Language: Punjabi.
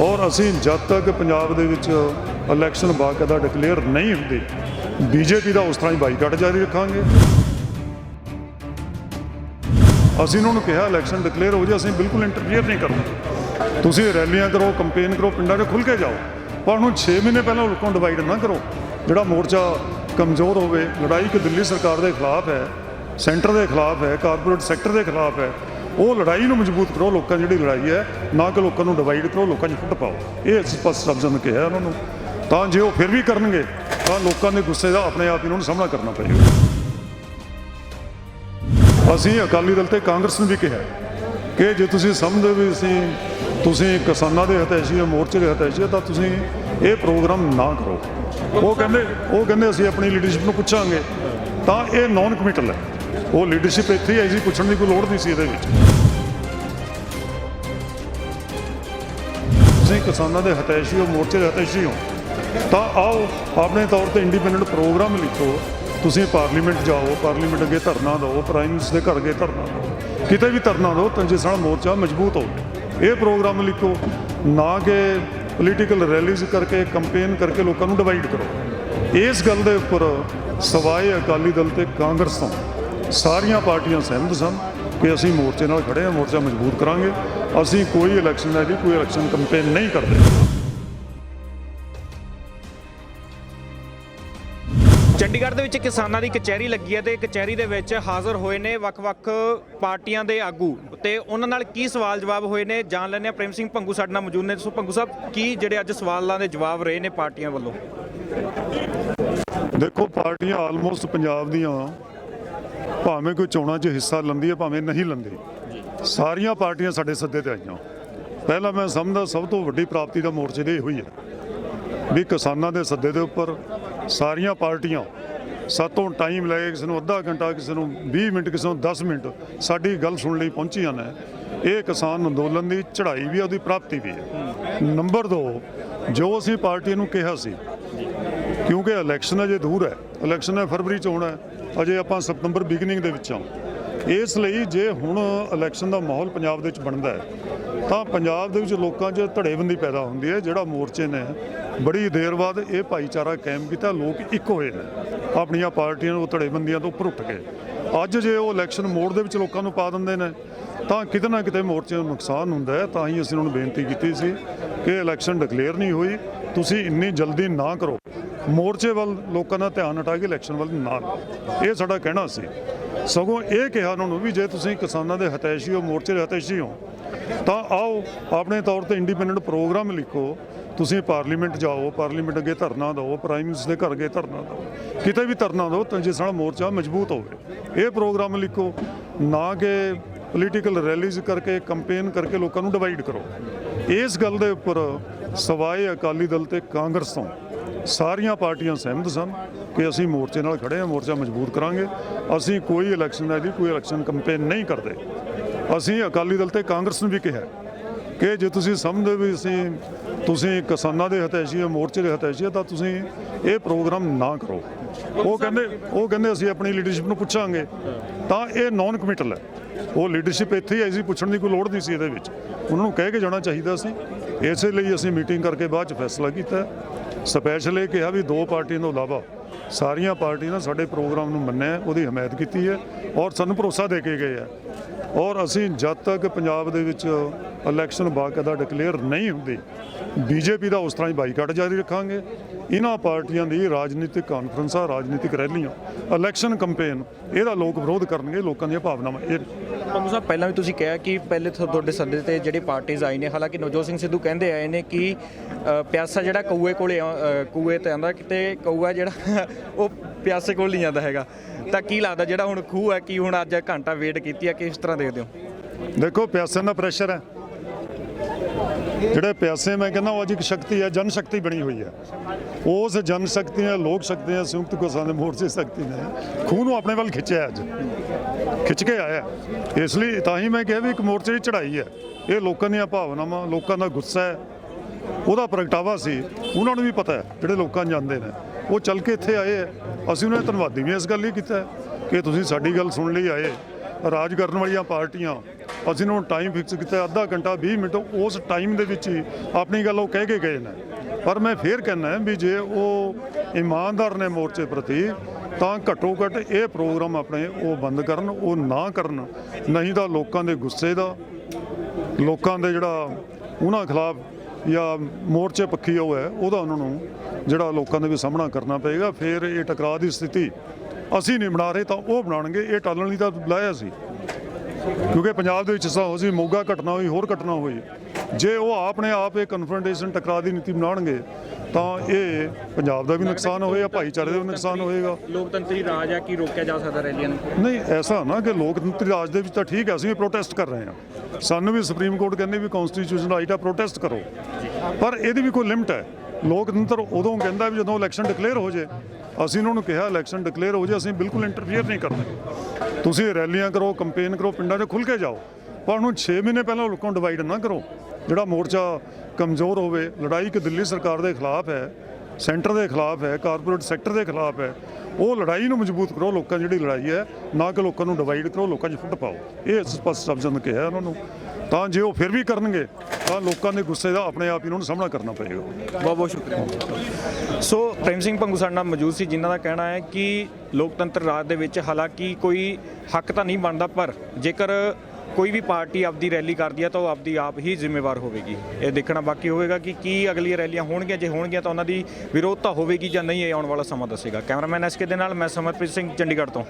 ਔਰ ਅਸੀਂ ਜਦ ਤੱਕ ਪੰਜਾਬ ਦੇ ਵਿੱਚ ਇਲੈਕਸ਼ਨ ਬਾਕਾਇਦਾ ਡਿਕਲੇਅਰ ਨਹੀਂ ਹੁੰਦੀ, ਬੀਜੇਪੀ ਦਾ ਉਸ ਤਰ੍ਹਾਂ ਹੀ ਬਾਈਕਾਟ ਜਾਰੀ ਰੱਖਾਂਗੇ। ਅਸੀਂ ਉਹਨਾਂ ਨੂੰ ਕਿਹਾ ਇਲੈਕਸ਼ਨ ਡਿਕਲੇਅਰ ਹੋ ਜਾ, ਅਸੀਂ ਬਿਲਕੁਲ ਇੰਟਰਫੀਅਰ ਨਹੀਂ ਕਰਨਾ। ਤੁਸੀਂ ਰੈਲੀਆਂ ਕਰੋ ਕੰਪੇਨ ਕਰੋ, ਪਿੰਡਾਂ 'ਚ ਖੁੱਲ ਕੇ ਜਾਓ। ਪਰ ਉਹਨੂੰ 6 ਮਹੀਨੇ ਪਹਿਲਾਂ ਲੋਕਾਂ ਨੂੰ ਡਿਵਾਈਡ ਨਾ ਕਰੋ। ਜਿਹੜਾ ਮੋਰਚਾ ਕਮਜ਼ੋਰ ਹੋਵੇ, ਲੜਾਈ ਕਿ ਦਿੱਲੀ ਸਰਕਾਰ ਦੇ ਖਿਲਾਫ ਹੈ, ਸੈਂਟਰ ਦੇ ਖਿਲਾਫ ਹੈ ਕਾਰਪੋਰੇਟ ਸੈਕਟਰ ਦੇ ਖਿਲਾਫ ਹੈ ਉਹ ਲੜਾਈ ਨੂੰ ਮਜ਼ਬੂਤ ਕਰੋ, ਲੋਕਾਂ ਦੀ ਜਿਹੜੀ ਲੜਾਈ ਹੈ, ਨਾ ਕਿ ਲੋਕਾਂ ਨੂੰ ਡਿਵਾਈਡ ਕਰੋ, ਲੋਕਾਂ 'ਚ ਫੁੱਟ ਪਾਓ। ਇਹ ਅਸੀਂ ਸਪਸ਼ਟ ਸ਼ਬਦਾਂ ਨੂੰ ਕਿਹਾ ਉਹਨਾਂ ਨੂੰ। ਤਾਂ ਜੇ ਉਹ ਫਿਰ ਵੀ ਕਰਨਗੇ, ਤਾਂ ਲੋਕਾਂ ਦੇ ਗੁੱਸੇ ਦਾ ਆਪਣੇ ਆਪ ਹੀ ਉਹਨਾਂ ਨੂੰ ਸਾਹਮਣਾ ਕਰਨਾ ਪਏਗਾ। ਅਸੀਂ ਅਕਾਲੀ ਦਲ ਤੇ ਕਾਂਗਰਸ ਨੂੰ ਵੀ ਕਿਹਾ ਕਿ ਜੇ ਤੁਸੀਂ ਸਮਝਦੇ ਵੀ ਅਸੀਂ ਤੁਸੀਂ ਕਿਸਾਨਾਂ ਦੇ ਹਤੈਸ਼ੀ ਹੋ ਮੋਰਚੇ ਦੇ ਹਤੈਸ਼ੀ ਹੋ ਤਾਂ ਤੁਸੀਂ ਇਹ ਪ੍ਰੋਗਰਾਮ ਨਾ ਕਰੋ। ਉਹ ਕਹਿੰਦੇ ਉਹ ਕਹਿੰਦੇ ਅਸੀਂ ਆਪਣੀ ਲੀਡਰਸ਼ਿਪ ਨੂੰ ਪੁੱਛਾਂਗੇ। ਤਾਂ ਇਹ ਨਾਨ ਕਮਿਟਲ ਹੈ। ਉਹ ਲੀਡਰਸ਼ਿਪ ਇੱਥੇ ਆਈ ਸੀ ਪੁੱਛਣ ਦੀ ਕੋਈ ਲੋੜ ਨਹੀਂ ਸੀ ਇਹਦੇ ਵਿੱਚ। ਤੁਸੀਂ ਕਿਸਾਨਾਂ ਦੇ ਹਤੈਸ਼ੀ ਹੋ, ਮੋਰਚੇ ਦੇ ਹਤੈਸ਼ੀ ਹੋ, ਤਾਂ ਆਓ ਆਪਣੇ ਤੌਰ ਤੇ ਇੰਡੀਪੈਂਡੈਂਟ ਪ੍ਰੋਗਰਾਮ ਲਿਖੋ। ਤੁਸੀਂ ਪਾਰਲੀਮੈਂਟ ਜਾਓ ਪਾਰਲੀਮੈਂਟ ਅੱਗੇ ਧਰਨਾ ਦਿਓ ਪ੍ਰਾਈਮ ਮਿਨਿਸਟਰ ਦੇ ਘਰ ਅੱਗੇ ਧਰਨਾ ਦਿਓ। ਕਿਤੇ ਵੀ ਧਰਨਾ ਦਿਓ ਤਾਂ ਜਿਸ ਨਾਲ ਮੋਰਚਾ ਮਜ਼ਬੂਤ ਹੋਵੇ। ਇਹ ਪ੍ਰੋਗਰਾਮ ਲਿਖੋ, ਨਾ ਕਿ ਪੋਲੀਟੀਕਲ ਰੈਲੀਜ਼ ਕਰਕੇ ਕੰਪੇਨ ਕਰਕੇ ਲੋਕਾਂ ਨੂੰ ਡਿਵਾਈਡ ਕਰੋ। ਇਸ ਗੱਲ ਦੇ ਉੱਪਰ ਸਵਾਏ ਅਕਾਲੀ ਦਲ ਤੇ ਕਾਂਗਰਸ ਤੋਂ ਸਾਰੀਆਂ ਪਾਰਟੀਆਂ ਸਹਿਮਤ ਸਨ ਕਿ ਅਸੀਂ ਮੋਰਚੇ ਨਾਲ ਖੜੇ ਹਾਂ ਮੋਰਚਾ ਮਜ਼ਬੂਤ ਕਰਾਂਗੇ। ਅਸੀਂ ਕੋਈ ਇਲੈਕਸ਼ਨ ਦਾ ਜੀ ਕੋਈ ਇਲੈਕਸ਼ਨ ਕੰਪੇਨ ਨਹੀਂ ਕਰਦੇ। ਚੰਡੀਗੜ੍ਹ ਦੇ ਵਿੱਚ ਕਿਸਾਨਾਂ ਦੀ ਕਚਹਿਰੀ ਲੱਗੀ ਹੈ ਤੇ ਕਚਹਿਰੀ ਦੇ ਵਿੱਚ ਹਾਜ਼ਰ ਹੋਏ ਨੇ ਵੱਖ-ਵੱਖ ਪਾਰਟੀਆਂ ਦੇ ਆਗੂ। ਤੇ ਉਹਨਾਂ ਨਾਲ ਕੀ ਸਵਾਲ ਜਵਾਬ ਹੋਏ ਨੇ? ਜਾਣ ਹਾਂ। ਪ੍ਰੇਮ ਸਿੰਘ ਭੰਗੂ ਸਾਡੇ ਨਾਲ ਮੌਜੂਦ ਨੇ। ਸੋ ਭੰਗੂ ਸਾਹਿਬ ਕੀ ਜਿਹੜੇ ਅੱਜ ਸਵਾਲਾਂ ਦੇ ਜਵਾਬ ਰਹੇ ਨੇ ਪਾਰਟੀਆਂ ਵੱਲੋਂ? ਦੇਖੋ ਪਾਰਟੀਆਂ ਆਲਮੋਸਟ ਪੰਜਾਬ ਦੀਆਂ ਭਾਵੇਂ ਕੋਈ ਚੋਣਾਂ 'ਚ ਹਿੱਸਾ ਲੈਂਦੀ ਹੈ, ਭਾਵੇਂ ਨਹੀਂ ਲੈਂਦੀ। ਸਾਰੀਆਂ ਪਾਰਟੀਆਂ ਸਾਡੇ ਸੱਦੇ ਤੇ ਆਈਆਂ। ਪਹਿਲਾਂ ਮੈਂ ਸਮਝਦਾ ਸਭ ਤੋਂ ਵੱਡੀ ਪ੍ਰਾਪਤੀ ਦਾ ਮੋਰਚੇ ਦੀ ਇਹੋ ਹੀ ਹੈ ਵੀ ਕਿਸਾਨਾਂ ਦੇ ਸੱਦੇ ਦੇ ਉੱਪਰ ਸਾਰੀਆਂ ਪਾਰਟੀਆਂ ਸਾਤੋਂ ਟਾਈਮ ਲੈ ਕੇ ਕਿਸੇ ਨੂੰ ਅੱਧਾ ਘੰਟਾ, ਕਿਸੇ ਨੂੰ 20 ਮਿੰਟ, ਕਿਸੇ ਨੂੰ 10 ਮਿੰਟ ਸਾਡੀ ਗੱਲ ਸੁਣਨ ਲਈ ਪਹੁੰਚੀਆਂ ਨੇ। ਇਹ ਕਿਸਾਨ ਅੰਦੋਲਨ ਦੀ ਚੜ੍ਹਾਈ ਵੀ ਹੈ, ਉਹਦੀ ਪ੍ਰਾਪਤੀ ਵੀ ਹੈ। ਨੰਬਰ 2 ਜੋ ਅਸੀਂ ਪਾਰਟੀ ਨੂੰ ਕਿਹਾ ਸੀ, ਕਿਉਂਕਿ ਇਲੈਕਸ਼ਨ ਅਜੇ ਦੂਰ ਹੈ ਇਲੈਕਸ਼ਨ ਹੈ ਫਰਵਰੀ ਚ ਹੋਣਾ ਹੈ ਅਜੇ ਆਪਾਂ ਸਤੰਬਰ ਬਿਗਨਿੰਗ ਦੇ ਵਿੱਚ ਹਾਂ। ਇਸ ਲਈ ਜੇ ਹੁਣ ਇਲੈਕਸ਼ਨ ਦਾ ਮਾਹੌਲ ਪੰਜਾਬ ਦੇ ਵਿੱਚ ਬਣਦਾ ਹੈ, ਤਾਂ ਪੰਜਾਬ ਦੇ ਵਿੱਚ ਲੋਕਾਂ 'ਚ ਧੜੇਬੰਦੀ ਪੈਦਾ ਹੁੰਦੀ ਹੈ, ਜਿਹੜਾ ਮੋਰਚੇ ਨੇ ਬੜੀ ਦੇਰ ਬਾਅਦ ਇਹ ਭਾਈਚਾਰਾ ਕਾਇਮ ਕੀਤਾ, ਲੋਕ ਇੱਕ ਹੋਏ ਨੇ। ਆਪਣੀਆਂ ਪਾਰਟੀਆਂ ਨੂੰ ਧੜੇਬੰਦੀਆਂ ਤੋਂ ਉੱਪਰ ਉੱਠ ਕੇ। ਅੱਜ ਜੇ ਉਹ ਇਲੈਕਸ਼ਨ ਮੋੜ ਦੇ ਵਿੱਚ ਲੋਕਾਂ ਨੂੰ ਪਾ ਦਿੰਦੇ ਨੇ, ਤਾਂ ਕਿਤੇ ਨਾ ਕਿਤੇ ਮੋਰਚੇ ਨੂੰ ਨੁਕਸਾਨ ਹੁੰਦਾ ਹੈ। ਤਾਂ ਹੀ ਅਸੀਂ ਉਹਨਾਂ ਨੂੰ ਬੇਨਤੀ ਕੀਤੀ ਸੀ ਕਿ ਇਲੈਕਸ਼ਨ ਡਿਕਲੇਅਰ ਨਹੀਂ ਹੋਈ। ਤੁਸੀਂ ਇੰਨੀ ਜਲਦੀ ਨਾ ਕਰੋ। ਮੋਰਚੇ ਵੱਲ ਲੋਕਾਂ ਦਾ ਧਿਆਨ ਹਟਾ ਕੇ ਇਲੈਕਸ਼ਨ ਵੱਲ ਨਾ ਇਹ ਸਾਡਾ ਕਹਿਣਾ ਸੀ। ਸਗੋਂ ਇਹ ਕਿਹਾ ਉਹਨਾਂ ਨੂੰ ਵੀ ਜੇ ਤੁਸੀਂ ਕਿਸਾਨਾਂ ਦੇ ਹਤੈਸ਼ੀ ਹੋ, ਮੋਰਚੇ ਦੇ ਹਤੈਸ਼ੀ ਹੋ, ਤਾਂ ਆਓ, ਆਪਣੇ ਤੌਰ ਤੇ ਇੰਡੀਪੈਂਡੈਂਟ ਪ੍ਰੋਗਰਾਮ ਲਿਖੋ। ਤੁਸੀਂ ਪਾਰਲੀਮੈਂਟ ਜਾਓ ਪਾਰਲੀਮੈਂਟ ਅੱਗੇ ਧਰਨਾ ਦਿਓ ਪ੍ਰਾਈਮ ਮਿਨਿਸਟਰ ਦੇ ਘਰ ਅੱਗੇ ਧਰਨਾ ਦਿਓ। ਕਿਤੇ ਵੀ ਧਰਨਾ ਦਿਓ ਤਾਂ ਜਿਸ ਨਾਲ ਮੋਰਚਾ ਮਜ਼ਬੂਤ ਹੋਵੇ। ਇਹ ਪ੍ਰੋਗਰਾਮ ਲਿਖੋ। ਨਾ ਕਿ ਪੋਲੀਟੀਕਲ ਰੈਲੀਜ਼ ਕਰਕੇ ਕੰਪੇਨ ਕਰਕੇ ਲੋਕਾਂ ਨੂੰ ਡਿਵਾਈਡ ਕਰੋ। ਇਸ ਗੱਲ ਦੇ ਉੱਪਰ ਸਵਾਏ ਅਕਾਲੀ ਦਲ ਤੇ ਕਾਂਗਰਸ ਤੋਂ ਸਾਰੀਆਂ ਪਾਰਟੀਆਂ ਸਹਿਮਤ ਸਨ ਕਿ ਅਸੀਂ ਮੋਰਚੇ ਨਾਲ ਖੜੇ ਹਾਂ, ਮੋਰਚਾ ਮਜ਼ਬੂਤ ਕਰਾਂਗੇ। ਅਸੀਂ ਕੋਈ ਇਲੈਕਸ਼ਨ ਦਾ ਜੀ ਕੋਈ ਇਲੈਕਸ਼ਨ ਕੰਪੇਨ ਨਹੀਂ ਕਰਦੇ। ਅਸੀਂ ਅਕਾਲੀ ਦਲ ਤੇ ਕਾਂਗਰਸ ਨੂੰ ਵੀ ਕਿਹਾ ਕਿ ਜੇ ਤੁਸੀਂ ਸਮਝਦੇ ਵੀ ਅਸੀਂ, ਤੁਸੀਂ ਕਿਸਾਨਾਂ ਦੇ ਹਤੈਸ਼ੀ ਹੋ ਮੋਰਚੇ ਦੇ ਹਤੈਸ਼ੀ ਹੋ ਤਾਂ ਤੁਸੀਂ ਇਹ ਪ੍ਰੋਗਰਾਮ ਨਾ ਕਰੋ। ਉਹ ਕਹਿੰਦੇ ਉਹ ਕਹਿੰਦੇ ਅਸੀਂ ਆਪਣੀ ਲੀਡਰਸ਼ਿਪ ਨੂੰ ਪੁੱਛਾਂਗੇ। ਤਾਂ ਇਹ ਨਾਨ ਕਮਿਟਲ ਹੈ। ਉਹ ਲੀਡਰਸ਼ਿਪ ਇੱਥੇ ਹੀ ਆਈ ਸੀ ਪੁੱਛਣ ਦੀ ਕੋਈ ਲੋੜ ਨਹੀਂ ਸੀ ਇਹਦੇ ਵਿੱਚ। ਉਹਨਾਂ ਨੂੰ ਕਹਿ ਕੇ ਜਾਣਾ ਚਾਹੀਦਾ ਸੀ। ਇਸੇ ਲਈ ਅਸੀਂ ਮੀਟਿੰਗ ਕਰਕੇ ਬਾਅਦ ਚ ਫੈਸਲਾ ਕੀਤਾ। ਸਪੈਸ਼ਲ ਇਹ ਕਿਹਾ ਵੀ ਦੋ ਪਾਰਟੀਆਂ ਤੋਂ ਇਲਾਵਾ ਸਾਰੀਆਂ ਪਾਰਟੀਆਂ ਨੇ ਸਾਡੇ ਪ੍ਰੋਗਰਾਮ ਨੂੰ ਮੰਨਿਆ ਉਹਦੀ ਹਮਾਇਤ ਕੀਤੀ ਹੈ ਔਰ ਸਾਨੂੰ ਭਰੋਸਾ ਦੇ ਕੇ ਗਏ ਆ ਔਰ ਅਸੀਂ ਜਦ ਤੱਕ ਪੰਜਾਬ ਦੇ ਵਿੱਚ ਇਲੈਕਸ਼ਨ ਬਾਕਾਇਦਾ ਡਿਕਲੇਅਰ ਨਹੀਂ ਹੁੰਦੀ, ਬੀਜੇਪੀ ਦਾ ਉਸ ਤਰ੍ਹਾਂ ਹੀ ਬਾਈਕਾਟ ਜਾਰੀ ਰੱਖਾਂਗੇ। ਇਹਨਾਂ ਪਾਰਟੀਆਂ ਦੀ ਰਾਜਨੀਤਿਕ ਕਾਨਫਰੰਸਾਂ ਰਾਜਨੀਤਿਕ ਰੈਲੀਆਂ ਇਲੈਕਸ਼ਨ ਕੰਪੇਨ ਇਹਦਾ ਲੋਕ ਵਿਰੋਧ ਕਰਨਗੇ ਲੋਕਾਂ ਦੀਆਂ ਭਾਵਨਾਵਾਂ। ਇਹ ਭੰਗੂ ਸਾਹਿਬ ਪਹਿਲਾਂ ਵੀ ਤੁਸੀਂ ਕਿਹਾ ਕਿ ਪਹਿਲੇ ਤੋਂ ਤੁਹਾਡੇ ਸੱਦੇ ਤੇ ਜਿਹੜੇ ਪਾਰਟੀਆਂ ਆਈ ਨੇ ਹਾਲਾਂਕਿ ਨਵਜੋਤ ਸਿੰਘ ਸਿੱਧੂ ਕਹਿੰਦੇ ਆਏ ਨੇ ਕਿ ਅ, ਪਿਆਸਾ ਜਿਹੜਾ ਕਊਏ ਕੋਲੇ ਆ- ਅ, ਕੂਏ ਤੇ ਆਂਦਾ ਕਿਤੇ ਕਊਆ ਜਿਹੜਾ ਉਹ ਪਿਆਸੇ ਕੋਲ ਨਹੀਂ ਜਾਂਦਾ ਹੈਗਾ। ਤਾਂ ਕੀ ਲੱਗਦਾ ਜਿਹੜਾ ਹੁਣ ਖੂਹ ਹੈ ਕਿ ਹੁਣ ਅੱਜ ਘੰਟਾ ਵੇਟ ਕੀਤੀ ਹੈ ਕਿਸ ਤਰ੍ਹਾਂ ਦੇਖਦੇ ਹੋ? ਦੇਖੋ ਪਿਆਸਿਆਂ ਦਾ ਪ੍ਰੈਸ਼ਰ ਹੈ। ਜਿਹੜੇ ਪਿਆਸੇ ਮੈਂ ਕਹਿੰਦਾ ਉਹ ਅੱਜ ਇੱਕ ਸ਼ਕਤੀ ਹੈ ਜਨ ਸ਼ਕਤੀ ਬਣੀ ਹੋਈ ਹੈ। ਉਸ ਜਨ ਸ਼ਕਤੀ ਨੇ ਲੋਕ ਸ਼ਕਤੀ ਨੇ ਸੰਯੁਕਤ ਕਿਸਾਨ ਮੋਰਚੇ ਸ਼ਕਤੀ ਨੇ ਖੂਹ ਨੂੰ ਆਪਣੇ ਵੱਲ ਖਿੱਚਿਆ ਅੱਜ। ਖਿੱਚ ਕੇ ਆਇਆ। ਇਸ ਲਈ ਤਾਂ ਹੀ ਮੈਂ ਕਿਹਾ ਵੀ ਇੱਕ ਮੋਰਚੇ ਦੀ ਚੜ੍ਹਾਈ ਹੈ। ਇਹ ਲੋਕਾਂ ਦੀਆਂ ਭਾਵਨਾਵਾਂ, ਲੋਕਾਂ ਦਾ ਗੁੱਸਾ ਹੈ। ਉਹਦਾ ਪ੍ਰਗਟਾਵਾ ਸੀ। ਉਹਨਾਂ ਨੂੰ ਵੀ ਪਤਾ ਹੈ, ਜਿਹੜੇ ਲੋਕਾਂ ਜਾਂਦੇ ਨੇ। ਉਹ ਚੱਲ ਕੇ ਇੱਥੇ ਆਏ ਹੈ। ਅਸੀਂ ਉਹਨਾਂ ਦਾ ਧੰਨਵਾਦੀ ਵੀ ਇਸ ਗੱਲ ਲਈ ਕੀਤਾ ਕਿ ਤੁਸੀਂ ਸਾਡੀ ਗੱਲ ਸੁਣ ਲਈ ਆਏ। ਰਾਜ ਕਰਨ ਵਾਲੀਆਂ ਪਾਰਟੀਆਂ, ਅਸੀਂ ਉਹਨਾਂ ਨੂੰ ਟਾਈਮ ਫਿਕਸ ਕੀਤਾ ਅੱਧਾ ਘੰਟਾ 20 ਮਿੰਟ ਉਸ ਟਾਈਮ ਦੇ ਵਿੱਚ ਹੀ ਆਪਣੀ ਗੱਲ ਉਹ ਕਹਿ ਕੇ ਗਏ ਨੇ। ਪਰ ਮੈਂ ਫੇਰ ਕਹਿੰਦਾ ਵੀ ਜੇ ਉਹ ਇਮਾਨਦਾਰ ਨੇ ਮੋਰਚੇ ਪ੍ਰਤੀ ਤਾਂ ਘੱਟੋ ਘੱਟ ਇਹ ਪ੍ਰੋਗਰਾਮ ਆਪਣੇ ਉਹ ਬੰਦ ਕਰਨ, ਉਹ ਨਾ ਕਰਨ। ਨਹੀਂ ਤਾਂ ਲੋਕਾਂ ਦੇ ਗੁੱਸੇ ਦਾ, ਲੋਕਾਂ ਦੇ ਜਿਹੜਾ ਉਹਨਾਂ ਖਿਲਾਫ ਜਾਂ ਮੋਰਚੇ ਪੱਖੀ ਉਹ ਹੈ, ਉਹਦਾ ਉਹਨਾਂ ਨੂੰ ਜਿਹੜਾ ਲੋਕਾਂ ਦੇ ਵੀ ਸਾਹਮਣਾ ਕਰਨਾ ਪਏਗਾ। ਫਿਰ ਇਹ ਟਕਰਾਅ ਦੀ ਸਥਿਤੀ ਅਸੀਂ ਨਹੀਂ ਬਣਾ ਰਹੇ, ਤਾਂ ਉਹ ਬਣਾਉਣਗੇ। ਇਹ ਟਾਲਣ ਲਈ ਤਾਂ ਬੁਲਾਇਆ ਸੀ। ਕਿਉਂਕਿ ਪੰਜਾਬ ਦੇ ਵਿੱਚ ਸਾ ਹੋ ਸੀ, ਮੋਗਾ ਘਟਨਾ ਹੋਈ, ਹੋਰ ਘਟਨਾ ਹੋਈ। ਜੇ ਉਹ ਆਪਣੇ ਆਪ ਇਹ ਕਨਫਰੰਟੇਸ਼ਨ ਟਕਰਾਅ ਦੀ ਨੀਤੀ ਬਣਾਉਣਗੇ ਤਾਂ ਇਹ ਪੰਜਾਬ ਦਾ ਵੀ ਨੁਕਸਾਨ ਹੋਏਗਾ ਭਾਈਚਾਰੇ ਦਾ ਵੀ ਨੁਕਸਾਨ ਹੋਏਗਾ। ਲੋਕਤੰਤਰੀ ਰਾਜ ਆ ਕੀ ਰੋਕਿਆ ਜਾ ਸਕਦਾ ਰੈਲੀਆਂ ਨੂੰ? ਨਹੀਂ ਐਸਾ ਨਾ ਕਿ ਲੋਕਤੰਤਰੀ ਰਾਜ ਦੇ ਵਿੱਚ ਤਾਂ ਠੀਕ ਹੈ ਅਸੀਂ ਵੀ ਪ੍ਰੋਟੈਸਟ ਕਰ ਰਹੇ ਹਾਂ। ਸਾਨੂੰ ਵੀ ਸੁਪਰੀਮ ਕੋਰਟ ਕਹਿੰਦੇ ਵੀ ਕਨਸਟੀਟਿਊਸ਼ਨ ਰਾਈਟ ਆ ਪ੍ਰੋਟੈਸਟ ਕਰੋ। ਪਰ ਇਹਦੀ ਵੀ ਕੋਈ ਲਿਮਟ ਹੈ। ਲੋਕਤੰਤਰ ਉਦੋਂ ਕਹਿੰਦਾ ਵੀ ਜਦੋਂ ਇਲੈਕਸ਼ਨ ਡਿਕਲੇਅਰ ਹੋ ਜੇ ਅਸੀਂ ਉਹਨਾਂ ਨੂੰ ਕਿਹਾ ਇਲੈਕਸ਼ਨ ਡਿਕਲੇਅਰ ਹੋ ਜੇ ਅਸੀਂ ਬਿਲਕੁਲ ਇੰਟਰਫੀਅਰ ਨਹੀਂ ਕਰਦੇ। ਤੁਸੀਂ ਰੈਲੀਆਂ ਕਰੋ ਕੰਪੇਨ ਕਰੋ ਪਿੰਡਾਂ 'ਚ ਖੁੱਲ ਕੇ ਜਾਓ। ਪਰ ਉਹਨੂੰ 6 ਮਹੀਨੇ ਪਹਿਲਾਂ ਲੋਕਾਂ ਨੂੰ ਡਿਵਾਈਡ ਨਾ ਕਰੋ। ਜਿਹੜਾ ਮੋਰਚਾ ਕਮਜ਼ੋਰ ਹੋਵੇ, ਲੜਾਈ ਕਿ ਦਿੱਲੀ ਸਰਕਾਰ ਦੇ ਖਿਲਾਫ ਹੈ, ਸੈਂਟਰ ਦੇ ਖਿਲਾਫ ਹੈ, ਕਾਰਪੋਰੇਟ ਸੈਕਟਰ ਦੇ ਖਿਲਾਫ ਹੈ, ਉਹ ਲੜਾਈ ਨੂੰ ਮਜ਼ਬੂਤ ਕਰੋ, ਲੋਕਾਂ ਦੀ ਜਿਹੜੀ ਲੜਾਈ ਹੈ, ਨਾ ਕਿ ਲੋਕਾਂ ਨੂੰ ਡਿਵਾਈਡ ਕਰੋ, ਲੋਕਾਂ 'ਚ ਫੁੱਟ ਪਾਓ। ਇਹ ਸਪਸ਼ਟ ਸ਼ਬਦਾਂ ਨਾਲ ਕਿਹਾ ਉਹਨਾਂ ਨੂੰ। ਤਾਂ ਜੇ ਉਹ ਫਿਰ ਵੀ ਕਰਨਗੇ, ਤਾਂ ਲੋਕਾਂ ਦੇ ਗੁੱਸੇ ਦਾ ਆਪਣੇ ਆਪ ਹੀ ਉਹਨਾਂ ਨੂੰ ਸਾਹਮਣਾ ਕਰਨਾ ਪਏਗਾ। ਬਹੁਤ ਬਹੁਤ ਸ਼ੁਕਰੀਆ। ਸੋ ਪ੍ਰੇਮ ਸਿੰਘ ਪੰਗੂ ਸਾਡੇ ਨਾਲ ਮੌਜੂਦ ਸੀ, ਜਿਨ੍ਹਾਂ ਦਾ ਕਹਿਣਾ ਹੈ ਕਿ ਲੋਕਤੰਤਰ ਰਾਜ ਦੇ ਵਿੱਚ ਹਾਲਾਂਕਿ ਕੋਈ ਹੱਕ ਤਾਂ ਨਹੀਂ ਬਣਦਾ, ਪਰ ਜੇਕਰ ਕੋਈ ਵੀ ਪਾਰਟੀ ਆਪਦੀ ਰੈਲੀ ਕਰਦੀ ਹੈ ਤਾਂ ਉਹ ਆਪਦੀ ਆਪ ਹੀ ਜ਼ਿੰਮੇਵਾਰ ਹੋਵੇਗੀ। ਇਹ ਦੇਖਣਾ ਬਾਕੀ ਹੋਵੇਗਾ ਕਿ ਕੀ ਅਗਲੀਆਂ ਰੈਲੀਆਂ ਹੋਣਗੀਆਂ। ਜੇ ਹੋਣਗੀਆਂ ਤਾਂ ਉਹਨਾਂ ਦੀ ਵਿਰੋਧਤਾ ਹੋਵੇਗੀ ਜਾਂ ਨਹੀਂ, ਇਹ ਆਉਣ ਵਾਲਾ ਸਮਾਂ ਦੱਸੇਗਾ। ਕੈਮਰਾਮੈਨ ਐਸਕੇ ਦੇ ਨਾਲ, ਮੈਂ ਸਮਰਪ੍ਰੀਤ ਸਿੰਘ, ਚੰਡੀਗੜ੍ਹ ਤੋਂ।